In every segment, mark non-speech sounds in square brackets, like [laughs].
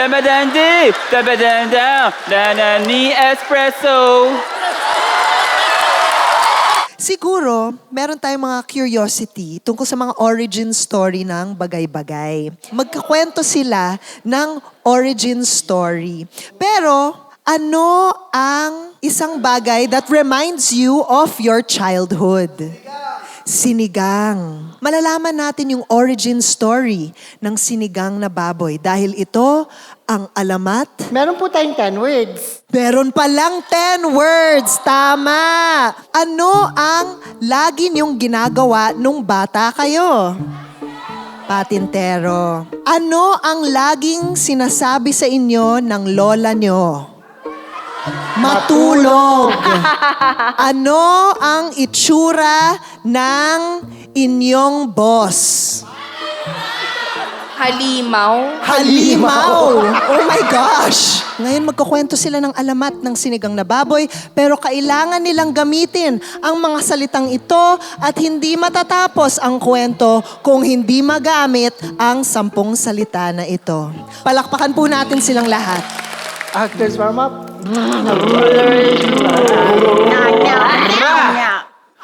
Dabadandi, dabadanda, dana ni espresso. Siguro, meron tayong mga curiosity tungkol sa mga origin story ng bagay-bagay. Magkakwento sila ng origin story. Pero, ano ang isang bagay that reminds you of your childhood? Sinigang. Malalaman natin yung origin story ng sinigang na baboy dahil ito ang alamat Meron po tayong 10 words. Meron pa lang 10 words. Tama. Ano ang lagi niyong ginagawa nung bata kayo? Patintero. Ano ang laging sinasabi sa inyo ng lola niyo? Matulog. [laughs] ano ang itsura ng inyong boss? Halimaw. Halimaw! Oh my gosh! Ngayon magkukwento sila ng alamat ng sinigang na baboy pero kailangan nilang gamitin ang mga salitang ito at hindi matatapos ang kwento kung hindi magamit ang sampung salita na ito. Palakpakan po natin silang lahat. Actors warm up.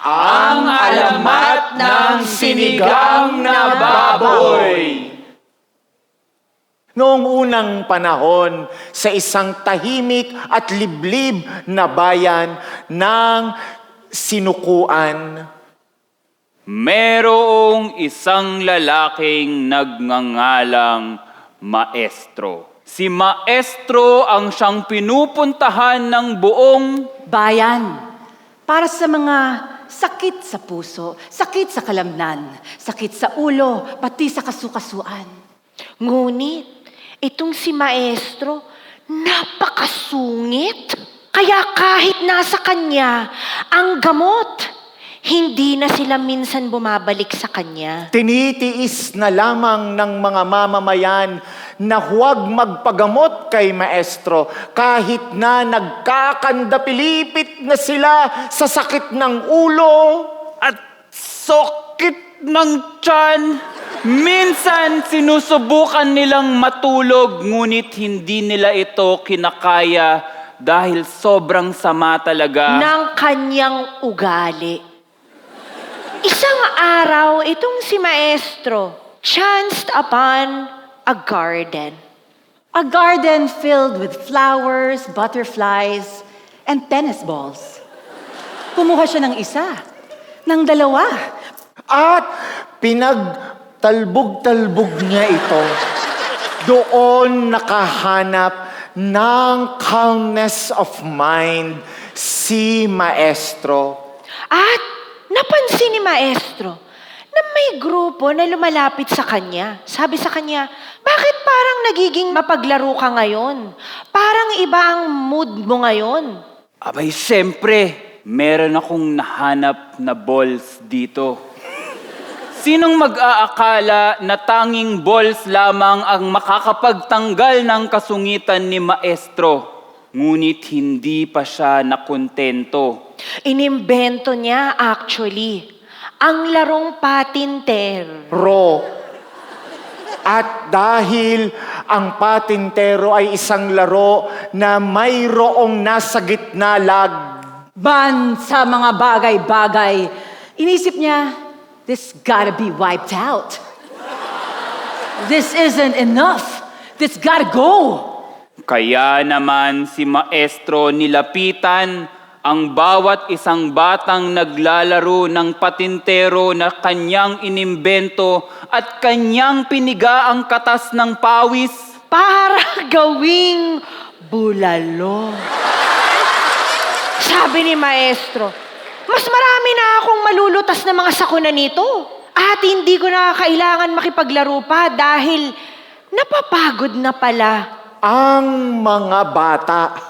Ang alamat ng sinigang na baboy. Noong unang panahon, sa isang tahimik at liblib na bayan ng sinukuan, Merong isang lalaking nagngangalang maestro. Si maestro ang siyang pinupuntahan ng buong Bayan. Para sa mga sakit sa puso, sakit sa kalamnan, sakit sa ulo, pati sa kasukasuan. Ngunit, itong si Maestro, napakasungit. Kaya kahit nasa kanya ang gamot, hindi na sila minsan bumabalik sa kanya. tinitiis na lamang ng mga mamamayan na huwag magpagamot kay maestro kahit na nagkakandapilipit na sila sa sakit ng ulo. at sakit ng tiyan. Minsan sinusubukan nilang matulog ngunit hindi nila ito kinakaya dahil sobrang sama talaga. ng kanyang ugali. Isang araw, itong si Maestro chanced upon a garden. A garden filled with flowers, butterflies, and tennis balls. Kumuha siya ng isa, ng dalawa. At pinagtalbog-talbog niya ito. Doon nakahanap ng calmness of mind si maestro. At napansin ni Maestro na may grupo na lumalapit sa kanya. Sabi sa kanya, bakit parang nagiging mapaglaro ka ngayon? Parang iba ang mood mo ngayon. Abay, siyempre, meron akong nahanap na balls dito. Sinong mag-aakala na tanging balls lamang ang makakapagtanggal ng kasungitan ni Maestro? Ngunit hindi pa siya nakontento. Inimbento niya actually ang larong patinter. Ro. At dahil ang patintero ay isang laro na mayroong nasa gitna lag Ban sa mga bagay-bagay. Inisip niya, this gotta be wiped out. This isn't enough. This gotta go. Kaya naman si Maestro nilapitan ang bawat isang batang naglalaro ng patintero na kanyang inimbento at kanyang piniga ang katas ng pawis. para [laughs] gawing bulalo. Sabi ni Maestro, mas marami na akong malulutas na mga sakuna nito. At hindi ko na kailangan makipaglaro pa dahil napapagod na pala. ang mga bata.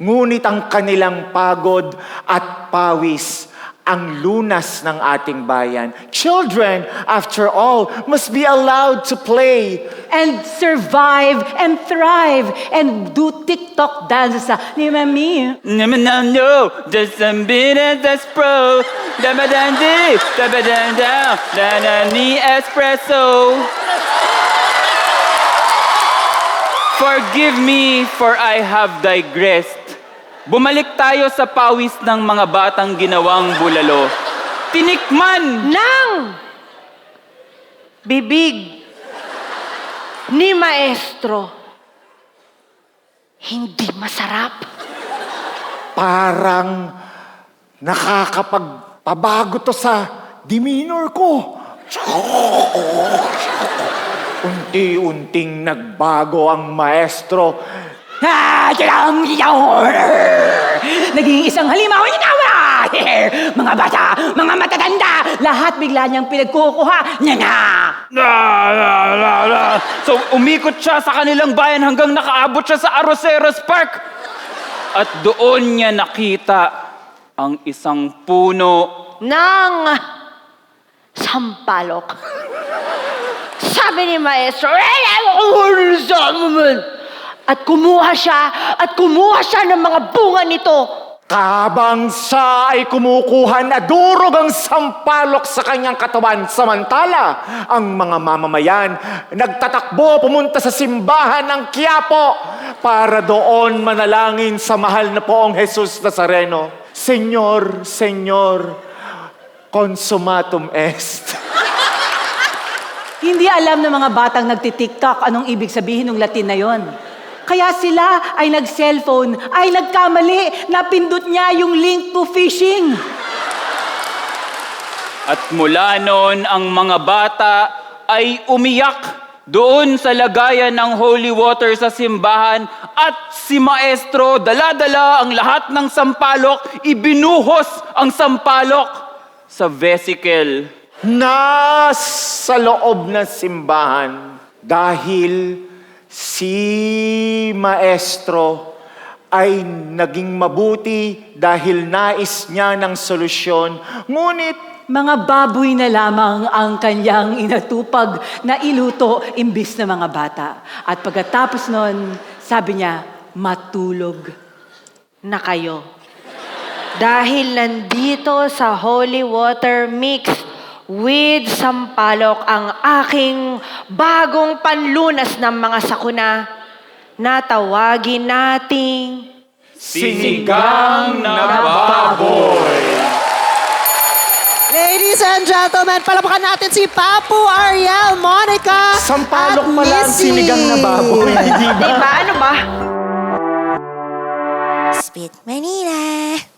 Ngunit ang kanilang pagod at pawis ang lunas ng ating bayan. Children, after all, must be allowed to play. And survive and thrive and do TikTok dances sa ni Mami. Naman na no, just a bit of this pro. Dabadandi, dabadanda, dana ni espresso. Forgive me for I have digressed. Bumalik tayo sa pawis ng mga batang ginawang bulalo. Tinikman Nang bibig ni maestro hindi masarap. Parang nakakapagpabago to sa demeanor ko. Unti-unting nagbago ang maestro. Ah, tilang yawn! Naging isang halimaw inawa! [laughs] mga bata, mga matatanda, lahat bigla niyang pinagkukuha niya na! La, la, la, la. So umikot siya sa kanilang bayan hanggang nakaabot siya sa Arroceros Park. At doon niya nakita ang isang puno. ng sampalok. Sabi ni maestro, at kumuha siya, at kumuha siya ng mga bunga nito. Kabang siya ay kumukuha na durog ang sampalok sa kanyang katawan. Samantala, ang mga mamamayan nagtatakbo pumunta sa simbahan ng Quiapo para doon manalangin sa mahal na poong Jesus Nazareno. Senyor, Senyor, consumatum est. Hindi alam ng mga batang nagtitiktok anong ibig sabihin ng Latin na yon. Kaya sila ay nag-cellphone, ay nagkamali, napindot niya yung link to phishing. At mula noon, ang mga bata ay umiyak doon sa lagayan ng holy water sa simbahan at si maestro dala-dala ang lahat ng sampalok, ibinuhos ang sampalok sa vesicle. Nasa loob ng simbahan dahil si maestro ay naging mabuti dahil nais niya ng solusyon. Ngunit Mga baboy na lamang ang kanyang inatupag na iluto imbis na mga bata. At pagkatapos nun, sabi niya, matulog. na kayo. Dahil nandito sa holy water mix with sampalok ang aking bagong panlunas ng mga sakuna na tawagin nating Sinigang na baboy. Ladies and gentlemen, palapakan natin si Papu, Ariel, Monica, sampalok at pala ang Missy. sinigang na baboy. Di ba? Di ba? Ano ba? Spit Manila.